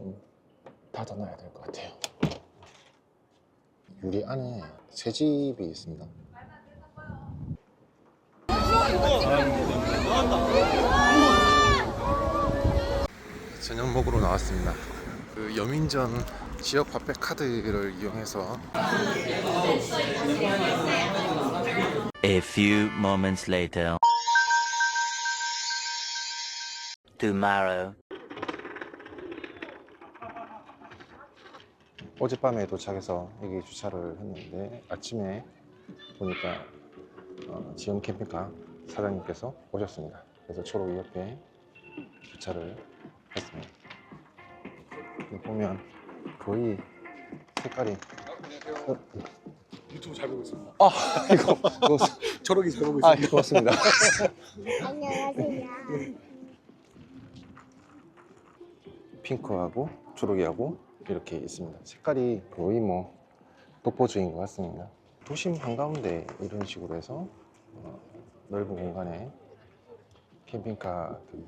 좀 닫아놔야 될 것 같아요. 유리 안에 새 집이 있습니다. 저녁 먹으러 나왔습니다. 그 여민전 지역 화폐 카드를 이용해서 A few moments later. Tomorrow. 어젯밤에 도착해서 여기 주차를 했는데 아침에 보니까 어, 지원 캠핑카 사장님께서 오셨습니다. 그래서 초록이 옆에 주차를 했습니다. 보면 거의 색깔이 어, 유튜브 잘 보고 있습니다. 아 이거 이거 저러기 잘 보고 아 있습니다. 고맙습니다. 안녕하세요. 핑크하고 초록이하고 이렇게 있습니다. 색깔이 거의 뭐 독보적인 것 같습니다. 도심 한가운데 이런 식으로 해서 어, 넓은 공간에 캠핑카들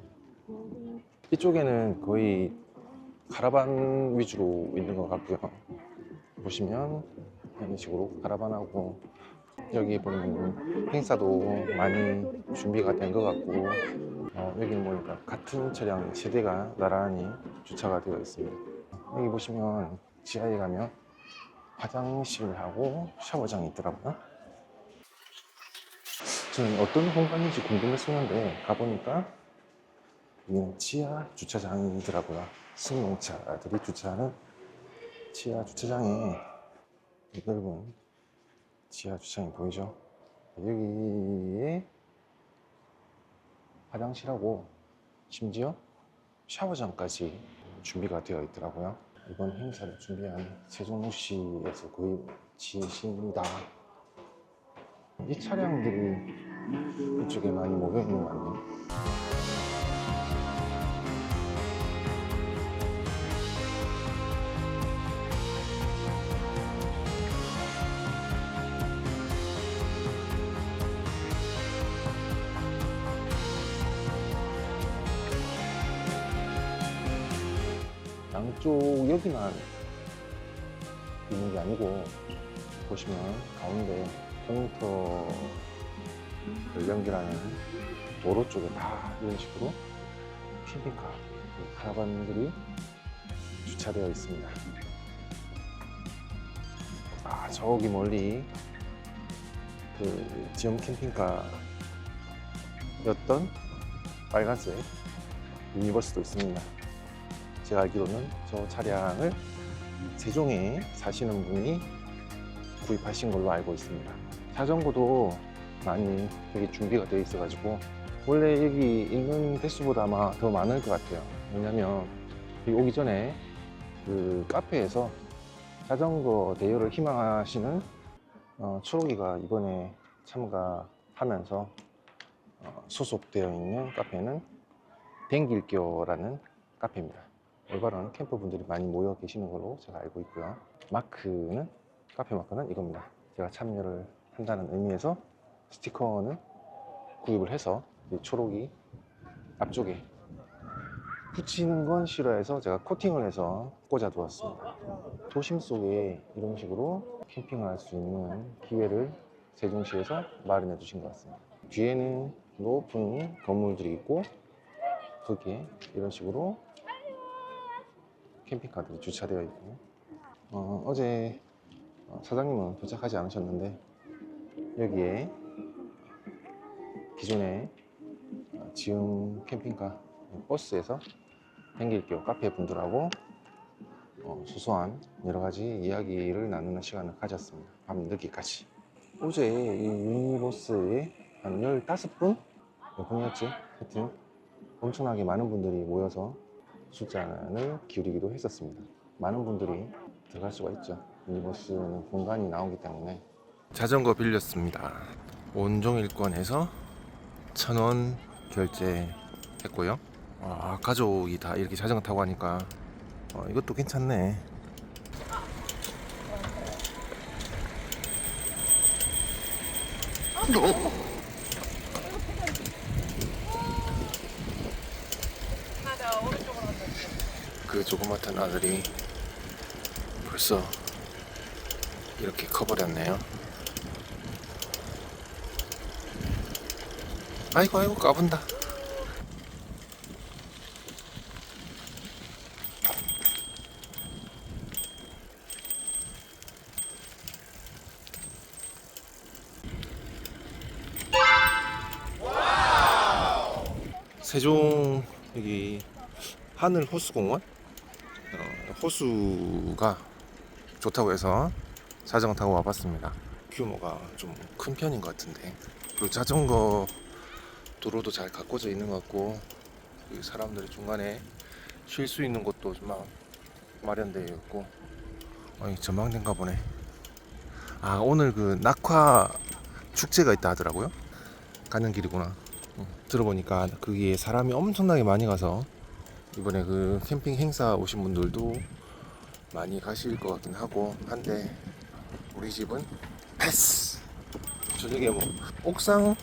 이쪽에는 거의 카라반 위주로 있는 것 같고요. 보시면 이런 식으로 카라반하고 여기 보면 행사도 많이 준비가 된 것 같고 어, 여기는 보니까 같은 차량 세 대가 나란히 주차가 되어 있습니다. 여기 보시면 지하에 가면 화장실하고 샤워장이 있더라고요. 저는 어떤 공간인지 궁금했었는데 가보니까 여기는 지하 주차장이더라고요. 승용차들이 주차하는 지하 주차장에 이 넓은 지하 주차장이 보이죠? 여기에 화장실하고 심지어 샤워장까지 준비가 되어 있더라고요. 이번 행사를 준비한 세종시에서 거의 지신이다. 이 차량들이 이쪽에 많이 모여 있는 거 같네요. 양쪽 여기만 있는 게 아니고 보시면 가운데 컴퓨터 연결하는 도로 쪽에 다 이런 식으로 캠핑카 그 카라반들이 주차되어 있습니다. 아 저기 멀리 그 지역 캠핑카였던 빨간색 유니버스도 있습니다. 제가 알기로는 저 차량을 세종에 사시는 분이 구입하신 걸로 알고 있습니다. 자전거도 많이 여기 준비가 되어 있어가지고 원래 여기 있는 대수보다 아마 더 많을 것 같아요. 왜냐면 여기 오기 전에 그 카페에서 자전거 대여를 희망하시는 어, 초록이가 이번에 참가하면서 어, 소속되어 있는 카페는 댕길교라는 카페입니다. 올바른 캠퍼분들이 많이 모여 계시는 걸로 제가 알고 있고요. 마크는 카페 마크는 이겁니다. 제가 참여를 한다는 의미에서 스티커는 구입을 해서 이 초록이 앞쪽에 붙이는 건 싫어해서 제가 코팅을 해서 꽂아 두었습니다. 도심 속에 이런 식으로 캠핑을 할 수 있는 기회를 세종시에서 마련해 주신 것 같습니다. 뒤에는 높은 건물들이 있고 거기에 이런 식으로 캠핑카들이 주차되어 있고 어, 어제 어, 사장님은 도착하지 않으셨는데 여기에 기존에 어, 지음 캠핑카 버스에서 댕길교 카페 분들하고 어, 소소한 여러 가지 이야기를 나누는 시간을 가졌습니다. 밤 늦게까지. 어제 이 유니버스에 한 15분? 몇 분이었지? 하여튼 엄청나게 많은 분들이 모여서 숫자를 기울이기도 했었습니다. 많은 분들이 들어갈 수가 있죠. 유니버스는 공간이 나오기 때문에 자전거 빌렸습니다. 온종일권에서 천 원 결제했고요. 아, 가족이 다 이렇게 자전거 타고 하니까 어, 이것도 괜찮네. 그 조그맣던 아들이 벌써 이렇게 커버렸네요. 아이고 아이고 까분다. 세종 여기 하늘 호수공원 어, 호수가 좋다고 해서 자전거 타고 와봤습니다. 규모가 좀 큰 편인 것 같은데 그리고 자전거 도로도 잘 가꿔져 있는 것 같고 그 사람들이 중간에 쉴 수 있는 곳도 좀막 마련되어 있고 어이 전망대인가 보네. 아 오늘 그 낙화 축제가 있다 하더라고요. 가는 길이구나. 응, 들어보니까 거기에 사람이 엄청나게 많이 가서 이번에 그 캠핑 행사 오신 분들도 많이 가실 것 같긴 하고 한데 우리 집은 패스! 저녁에 뭐 옥상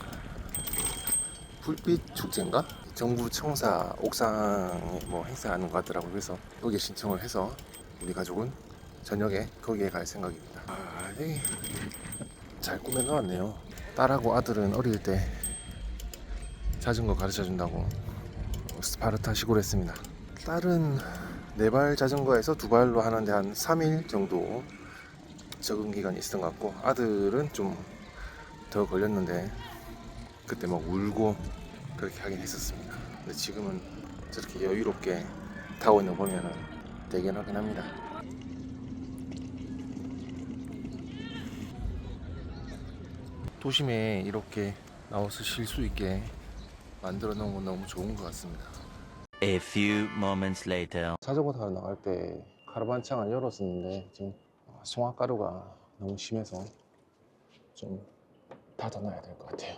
불빛 축제인가? 정부 청사 옥상에 뭐 행사하는 것 같더라고요. 그래서 거기에 신청을 해서 우리 가족은 저녁에 거기에 갈 생각입니다. 아 여기 잘 꾸며놓았네요. 딸하고 아들은 어릴 때 자전거 가르쳐 준다고 스파르타 시골 했습니다. 딸은 네발 자전거에서 두 발로 하는데 한 3일 정도 적응 기간이 있었던 것 같고 아들은 좀 더 걸렸는데 그때 막 울고 그렇게 하긴 했었습니다. 근데 지금은 저렇게 여유롭게 타고 있는 거 보면은 대견하긴 합니다. 도심에 이렇게 나와서 쉴 수 있게 만들어 놓은 건 너무 좋은 것 같습니다. A few moments later. 자전거 타러 나갈 때 카르반창을 열었었는데 지금 송화가루가 너무 심해서 좀 닫아놔야 될 것 같아요.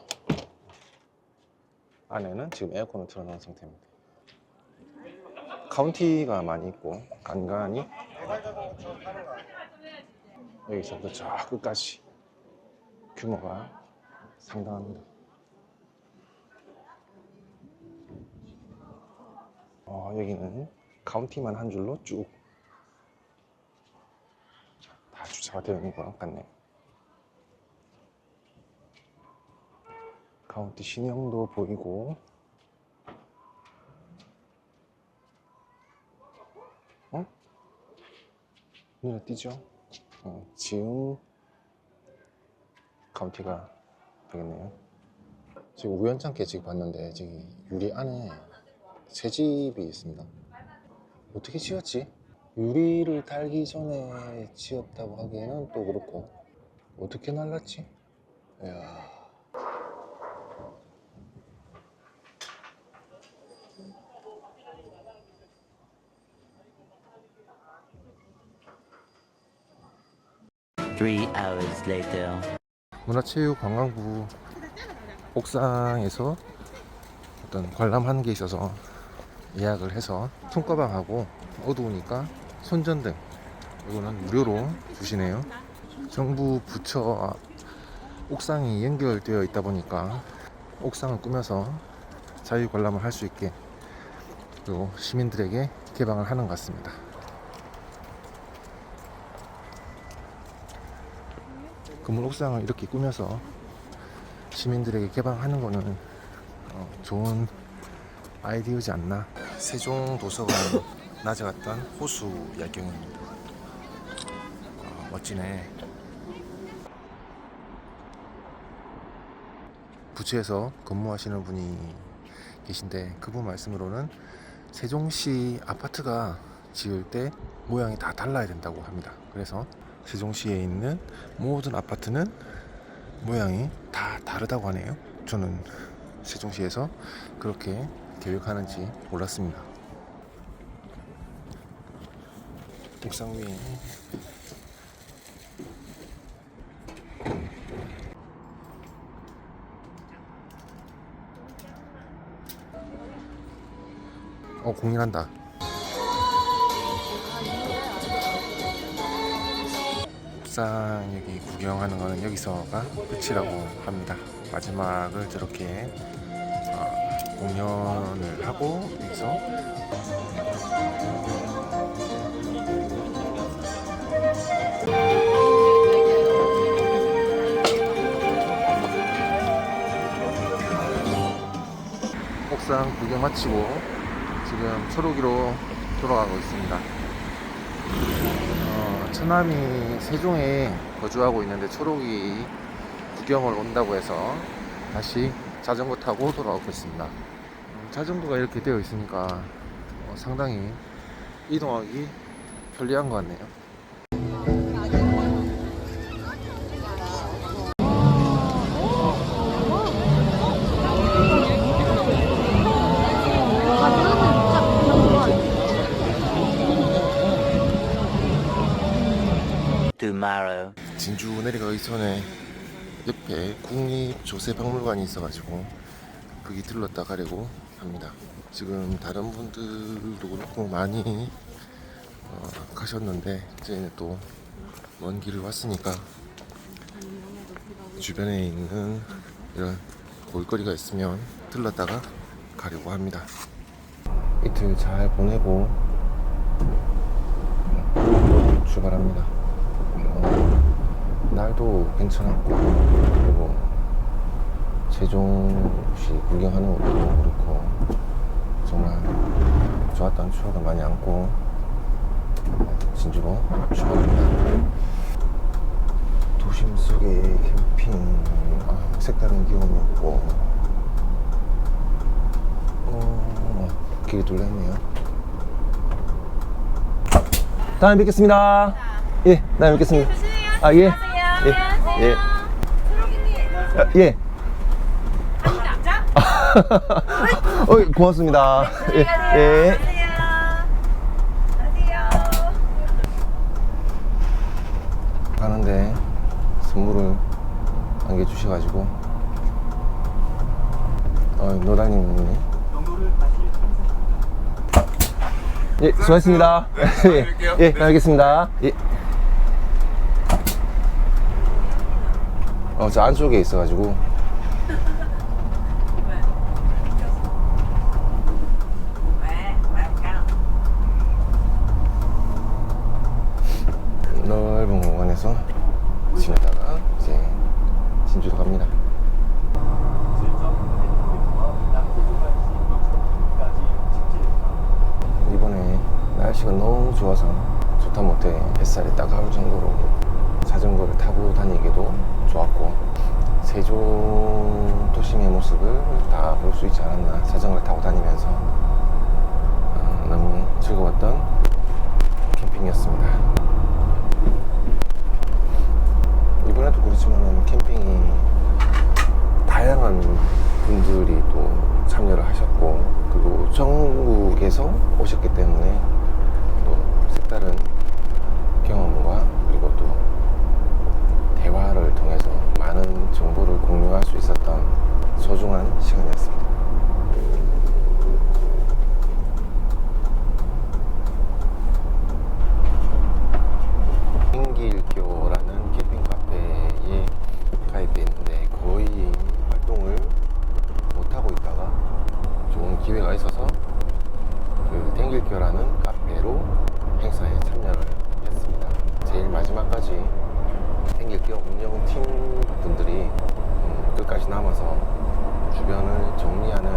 안에는 지금 에어컨을 틀어놓은 상태입니다. 카운티가 많이 있고 간간히 여기서부터 저 끝까지 규모가 상당합니다. 어, 여기는 카운티만 한 줄로 쭉 다 주차가 되어 있는 것 같네. 카운티 신형도 보이고, 어? 눈에 띄죠? 어, 지금 카운티가 되겠네요. 지금 우연찮게 지금 봤는데, 저기 유리 안에 새 집이 있습니다. 어떻게 지었지? 유리를 달기 전에 지었다고 하기에는 또 그렇고 어떻게 날랐지? 이야. Three hours later. 문화체육관광부 옥상에서 어떤 관람하는 게 있어서 예약을 해서 손가방하고 어두우니까 손전등 이거는 무료로 주시네요. 정부 부처 옥상이 연결되어 있다 보니까 옥상을 꾸며서 자유 관람을 할 수 있게 또 시민들에게 개방을 하는 것 같습니다. 건물 옥상을 이렇게 꾸며서 시민들에게 개방하는 거는 어, 좋은 아이디어지 않나. 세종 도서관 낮에 갔던 호수 야경입니다. 어, 멋지네. 부처에서 근무하시는 분이 계신데 그분 말씀으로는 세종시 아파트가 지을 때 모양이 다 달라야 된다고 합니다. 그래서 세종시에 있는 모든 아파트는 모양이 다 다르다고 하네요. 저는 세종시에서 그렇게 계획하는지 몰랐습니다. 옥상 위에 어 공인한다. 옥상 여기 구경하는 거는 여기서가 끝이라고 합니다. 마지막을 저렇게 어, 공연을 하고 있어. 옥상 구경 마치고 지금 초록이로 돌아가고 있습니다. 어, 처남이 세종에 거주하고 있는데 초록이 구경을 온다고 해서 다시 자전거 타고 돌아오고 있습니다. 음, 자전거가 이렇게 되어 있으니까 어, 상당히 이동하기 편리한 것 같네요. 진주 내려가기 전에 옆에 국립조세박물관이 있어가지고 거기 들렀다 가려고 합니다. 지금 다른 분들도 그렇고 많이 어, 가셨는데 저희는 또 먼 길을 왔으니까 주변에 있는 이런 볼거리가 있으면 들렀다가 가려고 합니다. 이틀 잘 보내고 출발합니다. 어, 날도 괜찮았고 그리고 세종시 구경하는 것도 그렇고 정말 좋았던 추억을 많이 안고 진주로 출발합니다. 도심 속의 캠핑 아, 색다른 기운이었고 어, 길이 뚫렸네요. 다음에 뵙겠습니다. 예, 다음에 뵙겠습니다. 아, 예. 예. 예. 아, 예. 어, 고맙습니다. 예. 예. 가는데 선물을 안겨주셔가지고 어, 노당님이 예, 수고하셨습니다. 예, 예, 알겠습니다. 예. 어, 저 안쪽에 있어가지고. 넓은 공간에서 지내다가 이제 진주로 갑니다. 이번에 날씨가 너무 좋아서 좋다 못해 햇살이 따가울 정도로 자전거를 타고 다니기도 좋았고 세종 도심의 모습을 다 볼 수 있지 않았나 자전거를 타고 다니면서 어, 너무 즐거웠던 캠핑이었습니다. 이번에도 그렇지만 캠핑이 다양한 분들이 또 참여를 하셨고 그리고 전국에서 오셨기 때문에 한국의교라는 카페로 행사에 참여를 했습니다. 제일 마지막까지 생길 게 운영팀 분들이 음, 끝까지 남아서 주변을 정리하는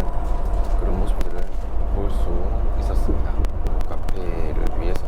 그런 모습들을 볼 수 있었습니다. 그 카페를 위해서